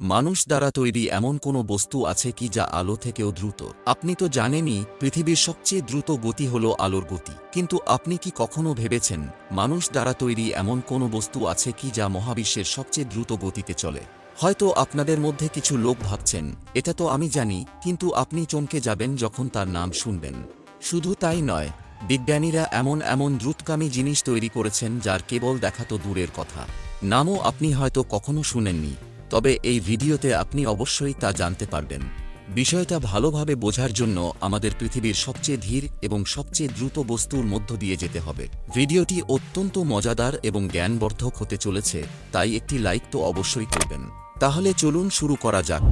মানুষ দ্বারা তৈরি এমন কোনো বস্তু আছে কি যা আলো থেকেও দ্রুত? আপনি তো জানেনই, পৃথিবীর সবচেয়ে দ্রুত গতি হল আলোর গতি। কিন্তু আপনি কি কখনো ভেবেছেন, মানুষ দ্বারা তৈরি এমন কোনো বস্তু আছে কি যা মহাবিশ্বের সবচেয়ে দ্রুত গতিতে চলে? হয়তো আপনাদের মধ্যে কিছু লোক ভাবছেন, এটা তো আমি জানি, কিন্তু আপনি চমকে যাবেন যখন তার নাম শুনবেন। শুধু তাই নয়, বিজ্ঞানীরা এমন এমন দ্রুতকামী জিনিস তৈরি করেছেন যার কেবল দেখা তো দূরের কথা। নামও আপনি হয়তো কখনো শুনেননি। তবে এই ভিডিওতে আপনি অবশ্যই তা জানতে পারবেন। বিষয়টা ভালোভাবে বোঝার জন্য আমাদের পৃথিবীর সবচেয়ে ধীর এবং সবচেয়ে দ্রুত বস্তুর মধ্য দিয়ে যেতে হবে। ভিডিওটি অত্যন্ত মজাদার এবং জ্ঞানবর্ধক হতে চলেছে, তাই একটি লাইক তো অবশ্যই করবেন। তাহলে চলুন শুরু করা যাক।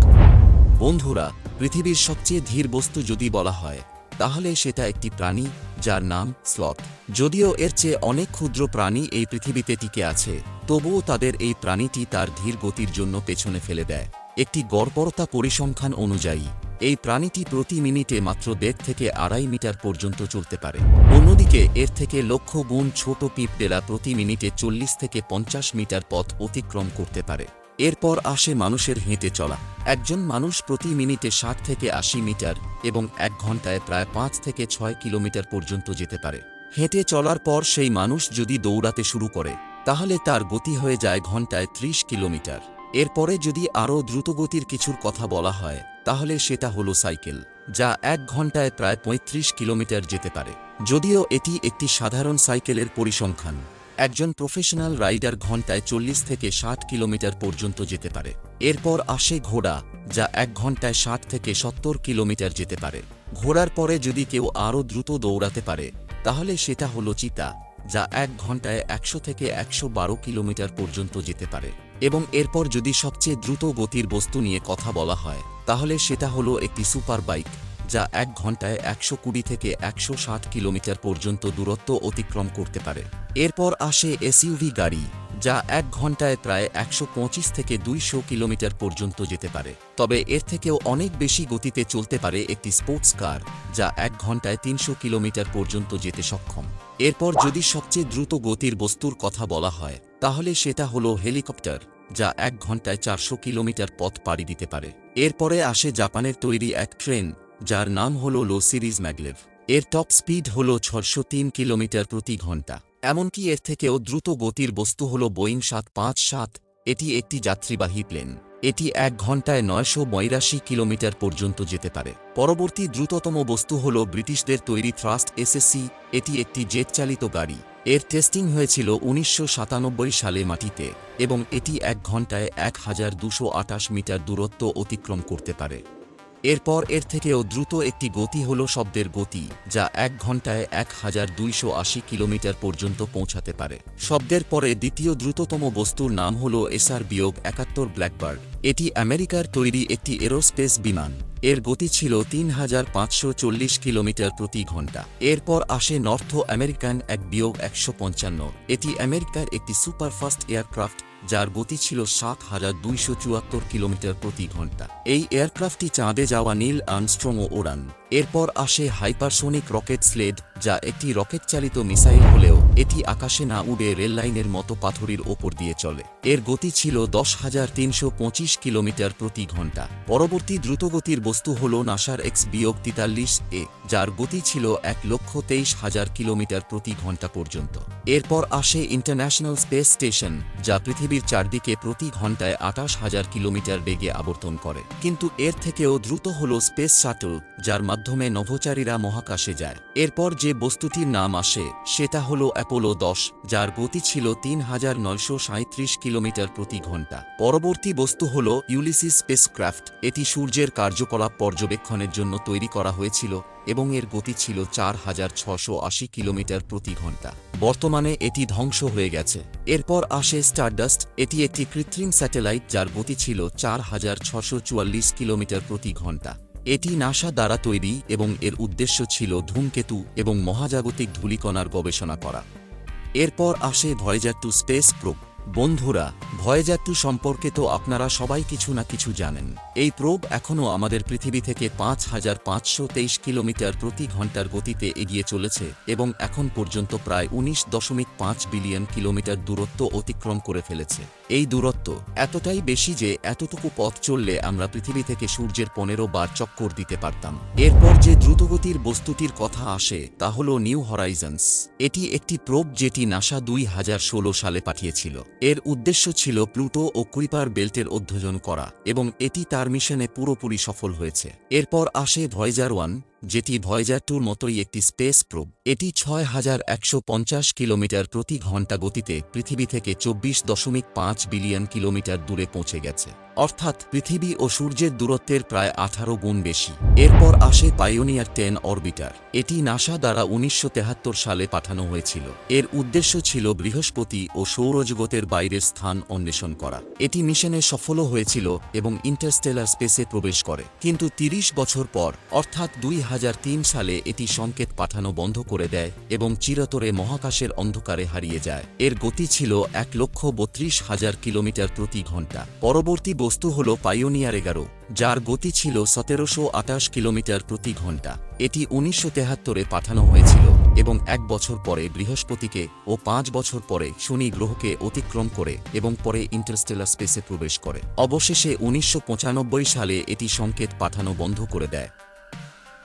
বন্ধুরা, পৃথিবীর সবচেয়ে ধীর বস্তু যদি বলা হয় তাহলে সেটা একটি প্রাণী যার নাম স্লথ। যদিও এর চেয়ে অনেক ক্ষুদ্র প্রাণী এই পৃথিবীতে টিকে আছে, তবুও তাদের এই প্রাণীটি তার ধীর গতির জন্য পেছনে ফেলে দেয়। একটি গড়পরতা পরিসংখ্যান অনুযায়ী, এই প্রাণীটি প্রতি মিনিটে মাত্র দেড় থেকে আড়াই মিটার পর্যন্ত চলতে পারে। অন্যদিকে, এর থেকে লক্ষ গুণ ছোট পিঁপড়েরা প্রতি মিনিটে চল্লিশ থেকে পঞ্চাশ মিটার পথ অতিক্রম করতে পারে। এরপর আসে মানুষের হেঁটে চলা। একজন মানুষ প্রতি মিনিটে ষাট থেকে আশি মিটার এবং এক ঘন্টায় প্রায় পাঁচ থেকে ছয় কিলোমিটার পর্যন্ত যেতে পারে। হেঁটে চলার পর সেই মানুষ যদি দৌড়াতে শুরু করে, তাহলে তার গতি হয়ে যায় ঘন্টায় ত্রিশ কিলোমিটার। এরপরে যদি আরও দ্রুতগতির কিছুর কথা বলা হয়, তাহলে সেটা হলো সাইকেল, যা এক ঘন্টায় প্রায় ৩৫ কিলোমিটার যেতে পারে। যদিও এটি একটি সাধারণ সাইকেলের পরিসংখ্যান। একজন প্রফেশনাল রাইডার ঘন্টায় চল্লিশ থেকে ষাট কিলোমিটার পর্যন্ত যেতে পারে। এরপর আসে ঘোড়া, যা এক ঘন্টায় ষাট থেকে সত্তর কিলোমিটার যেতে পারে। ঘোড়ার পরে যদি কেউ আরও দ্রুত দৌড়াতে পারে, তাহলে সেটা হলো চিতা, যা এক ঘন্টায় একশো থেকে একশো বারো কিলোমিটার পর্যন্ত যেতে পারে। এবং এরপর যদি সবচেয়ে দ্রুত গতির বস্তু নিয়ে কথা বলা হয়, তাহলে সেটা হলো একটি সুপার বাইক যা এক ঘন্টায় একশো কুড়ি থেকে একশো ষাট কিলোমিটার পর্যন্ত দূরত্ব অতিক্রম করতে পারে। এরপর আসে এসইউভি গাড়ি, যা এক ঘন্টায় প্রায় একশো পঁচিশ থেকে দুইশো কিলোমিটার পর্যন্ত যেতে পারে। তবে এর থেকেও অনেক বেশি গতিতে চলতে পারে একটি স্পোর্টস কার, যা এক ঘন্টায় তিনশো কিলোমিটার পর্যন্ত যেতে সক্ষম। এরপর যদি সবচেয়ে দ্রুত গতির বস্তুর কথা বলা হয়, তাহলে সেটা হলো হেলিকপ্টার, যা এক ঘন্টায় চারশো কিলোমিটার পথ পাড়ি দিতে পারে। এরপরে আসে জাপানের তৈরি এক ট্রেন যার নাম হল লো সিরিজ ম্যাগলেভ। এর টপ স্পিড হল ছশো তিন কিলোমিটার প্রতি ঘণ্টা। এমনকি এর থেকেও দ্রুত গতির বস্তু হল বোয়িং সাত পাঁচ সাত। এটি একটি যাত্রীবাহী প্লেন। এটি এক ঘন্টায় নয়শো বৈরাশি কিলোমিটার পর্যন্ত যেতে পারে। পরবর্তী দ্রুততম বস্তু হল ব্রিটিশদের তৈরি থ্রাস্ট এসএসসি। এটি একটি জেট চালিত গাড়ি। এর টেস্টিং হয়েছিল উনিশশো সাতানব্বই সালে মাটিতে এবং এটি এক ঘন্টায় এক মিটার দূরত্ব অতিক্রম করতে পারে। এরপর এর থেকেও দ্রুত একটি গতি হল শব্দের গতি, যা এক ঘন্টায় এক হাজার দুইশো আশি কিলোমিটার পর্যন্ত পৌঁছাতে পারে। শব্দের পরে দ্বিতীয় দ্রুততম বস্তুর নাম হল এসআর বিয়োগ একাত্তর ব্ল্যাকবার্ড। এটি আমেরিকার তৈরি একটি এরোস্পেস বিমান। এর গতি ছিল তিন হাজার পাঁচশো চল্লিশ কিলোমিটার প্রতি ঘণ্টা এরপর আসে নর্থ আমেরিকান এক বিয়োগ একশো পঞ্চান্ন। এটি আমেরিকার একটি সুপারফাস্ট এয়ারক্রাফট যার গতি ছিল সাত হাজার দুইশো চুয়াত্তর কিলোমিটার প্রতি ঘণ্টা। এই এয়ারক্রাফটটি চাঁদে যাওয়া নীল আর্মস্ট্রংও ওড়ান এরপর আসে হাইপারসোনিক রকেট স্লেড, যা একটি রকেট চালিত মিসাইল হলেও এটি আকাশে না উড়ে রেললাইনের মতো পাথরের ওপর দিয়ে চলে। এর গতি ছিল দশ হাজার তিনশো পঁচিশ কিলোমিটার প্রতি ঘণ্টা। পরবর্তী দ্রুতগতির বস্তু হল নাসার এক্স বিয়োগ তিতাল্লিশ এ, যার গতি ছিল এক লক্ষ তেইশ হাজার কিলোমিটার প্রতি ঘণ্টা পর্যন্ত। এরপর আসে ইন্টারন্যাশনাল স্পেস স্টেশন, যা পৃথিবীর চারদিকে প্রতি ঘন্টায় আটাশ হাজার কিলোমিটার বেগে আবর্তন করে। কিন্তু এর থেকেও দ্রুত হল স্পেস শাটল যার মাধ্যমে নভোচারীরা মহাকাশে যায়। এরপর যে বস্তুটির নাম আসে, সেটা হল অ্যাপোলো দশ, যার গতি ছিল তিন হাজার নয়শো সাঁত্রিশ কিলোমিটার প্রতি ঘণ্টা পরবর্তী বস্তু হল ইউলিসিস স্পেসক্রাফট এটি সূর্যের কার্যকলাপ পর্যবেক্ষণের জন্য তৈরি করা হয়েছিল এবং এর গতি ছিল চার হাজার ছশো আশি কিলোমিটার প্রতি ঘণ্টা বর্তমানে এটি ধ্বংস হয়ে গেছে। এরপর আসে স্টারডাস্ট। এটি একটি কৃত্রিম স্যাটেলাইট যার গতি ছিল চার হাজার ছশো চুয়াল্লিশ কিলোমিটার প্রতি ঘণ্টা এটি নাসা দ্বারা তৈরি এবং এর উদ্দেশ্য ছিল ধূমকেতু এবং মহাজাগতিক ধূলিকণার গবেষণা করা। এরপর আসে ভয়েজার টু স্পেস প্রোব। বন্ধুরা ভয়েজার টু সম্পর্কে তো আপনারা সবাই কিছু না কিছু জানেন। এই প্রোব এখনও আমাদের পৃথিবী থেকে পাঁচ হাজার পাঁচশো তেইশ কিলোমিটার প্রতি ঘণ্টার গতিতে এগিয়ে চলেছে এবং এখন পর্যন্ত প্রায় উনিশ দশমিক পাঁচ বিলিয়ন কিলোমিটার দূরত্ব অতিক্রম করে ফেলেছে। এই দূরত্ব এতটাই বেশি যে এতটুকু পথ চললে আমরা পৃথিবী থেকে সূর্যের পনেরো বার চক্কর দিতে পারতাম। এরপর যে দ্রুতগতির বস্তুটির কথা আসে, তা হল নিউ হরাইজন্স। এটি একটি প্রোব যেটি নাসা দুই হাজার ষোলো সালে পাঠিয়েছিল। এর উদ্দেশ্য ছিল প্লুটো ও কুইপার বেল্টের অধ্যয়ন করা, এবং এটি তার মিশনে পুরোপুরি সফল হয়েছে। এরপর আসে ভয়েজার ওয়ান যেটি ভয়েজার টুর মতোই একটি স্পেস প্রোব। এটি ছয় হাজার একশো পঞ্চাশ কিলোমিটার প্রতি ঘণ্টা গতিতে পৃথিবী থেকে চব্বিশ দশমিক পাঁচ বিলিয়ন কিলোমিটার দূরে পৌঁছে গেছে। অর্থাৎ পৃথিবী ও সূর্যের দূরত্বের প্রায় আঠারো গুণ বেশি। এরপর আসে পাইওনিয়ার টেন অরবিটার এটি নাসা দ্বারা উনিশশো সালে পাঠানো হয়েছিল। এর উদ্দেশ্য ছিল বৃহস্পতি ও সৌরজগতের বাইরের স্থান অন্বেষণ করা। এটি মিশনে সফলও হয়েছিল এবং ইন্টারস্টেলার স্পেসে প্রবেশ করে। কিন্তু ৩০ বছর পর, অর্থাৎ দুই সালে এটি সংকেত পাঠানো বন্ধ করে দেয় এবং চিরতরে মহাকাশের অন্ধকারে হারিয়ে যায়। এর গতি ছিল এক লক্ষ বত্রিশ হাজার কিলোমিটার প্রতি ঘণ্টা। পরবর্তী বস্তু হল পাইওনিয়ার এগারো, যার গতি ছিল সতেরোশো আটাশ কিলোমিটার প্রতি ঘণ্টা। এটি উনিশশো তেহাত্তরে পাঠানো হয়েছিল এবং এক বছর পরে বৃহস্পতিকে ও পাঁচ বছর পরে শনি গ্রহকে অতিক্রম করে এবং পরে ইন্টারস্টেলার স্পেসে প্রবেশ করে। অবশেষে উনিশশো পঁচানব্বই সালে এটি সংকেত পাঠানো বন্ধ করে দেয়।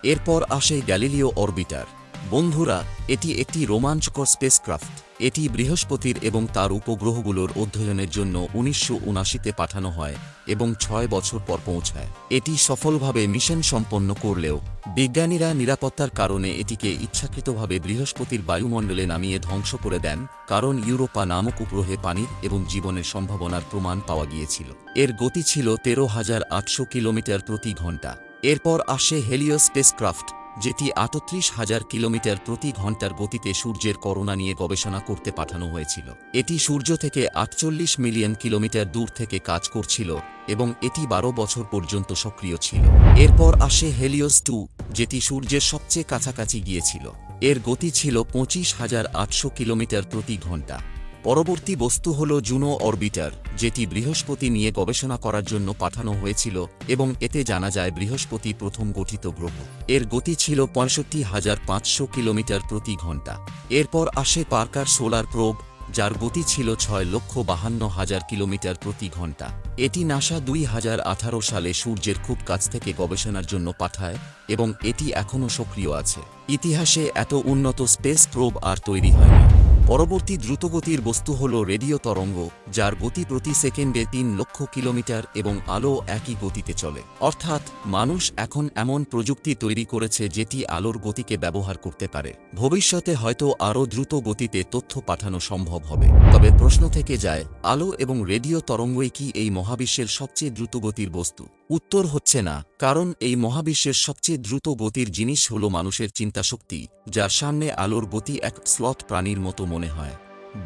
এরপর আসে গ্যালিলিও অরবিটার। বন্ধুরা, এটি একটি রোমাঞ্চকর স্পেসক্রাফট এটি বৃহস্পতির এবং তার উপগ্রহগুলোর অধ্যয়নের জন্য উনিশশো উনাশিতে পাঠানো হয় এবং ছয় বছর পর পৌঁছায়। এটি সফলভাবে মিশন সম্পন্ন করলেও, বিজ্ঞানীরা নিরাপত্তার কারণে এটিকে ইচ্ছাকৃতভাবে বৃহস্পতির বায়ুমণ্ডলে নামিয়ে ধ্বংস করে দেন, কারণ ইউরোপা নামক উপগ্রহে পানির এবং জীবনের সম্ভাবনার প্রমাণ পাওয়া গিয়েছিল। এর গতি ছিল তেরো হাজার আটশো কিলোমিটার প্রতি ঘণ্টা এরপর আসে হেলিও স্পেসক্রাফট, যেটি আটত্রিশ হাজার কিলোমিটার প্রতি ঘণ্টার গতিতে সূর্যের করোনা নিয়ে গবেষণা করতে পাঠানো হয়েছিল। এটি সূর্য থেকে আটচল্লিশ মিলিয়ন কিলোমিটার দূর থেকে কাজ করছিল এবং এটি বারো বছর পর্যন্ত সক্রিয় ছিল। এরপর আসে হেলিওস টু, যেটি সূর্যের সবচেয়ে কাছাকাছি গিয়েছিল। এর গতি ছিল পঁচিশ হাজার আটশো কিলোমিটার প্রতি ঘণ্টা। পরবর্তী বস্তু হল জুনো অরবিটার, যেটি বৃহস্পতি নিয়ে গবেষণা করার জন্য পাঠানো হয়েছিল এবং এতে জানা যায় বৃহস্পতি প্রথম গঠিত গ্রহ। এর গতি ছিল পঁয়ষট্টি হাজার পাঁচশো কিলোমিটার প্রতি ঘণ্টা। এরপর আসে পার্কার সোলার প্রোব, যার গতি ছিল ছয় লক্ষ বাহান্ন হাজার কিলোমিটার প্রতি ঘণ্টা। এটি নাসা দুই হাজার আঠারো সালে সূর্যের খুব কাছ থেকে গবেষণার জন্য পাঠায় এবং এটি এখনও সক্রিয় আছে। ইতিহাসে এত উন্নত স্পেস প্রোব আর তৈরি হয়নি। পরবর্তী দ্রুতগতির বস্তু হল রেডিও তরঙ্গ, যার গতি প্রতি সেকেন্ডে তিন লক্ষ কিলোমিটার এবং আলো একই গতিতে চলে। অর্থাৎ, মানুষ এখন এমন প্রযুক্তি তৈরি করেছে যেটি আলোর গতিকে ব্যবহার করতে পারে। ভবিষ্যতে হয়তো আরও দ্রুত গতিতে তথ্য পাঠানো সম্ভব হবে। তবে প্রশ্ন থেকে যায়, আলো এবং রেডিও তরঙ্গই কি এই মহাবিশ্বের সবচেয়ে দ্রুতগতির বস্তু? উত্তর হচ্ছে না, কারণ এই মহাবিশ্বের সবচেয়ে দ্রুত গতির জিনিস হল মানুষের চিন্তাশক্তি, যার সামনে আলোর গতি এক স্লথ প্রাণীর মতো মনে হয়।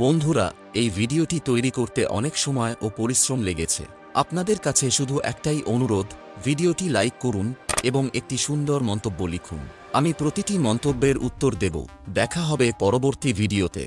বন্ধুরা, এই ভিডিওটি তৈরি করতে অনেক সময় ও পরিশ্রম লেগেছে। আপনাদের কাছে শুধু একটাই অনুরোধ, ভিডিওটি লাইক করুন এবং একটি সুন্দর মন্তব্য লিখুন। আমি প্রতিটি মন্তব্যের উত্তর দেব। দেখা হবে পরবর্তী ভিডিওতে।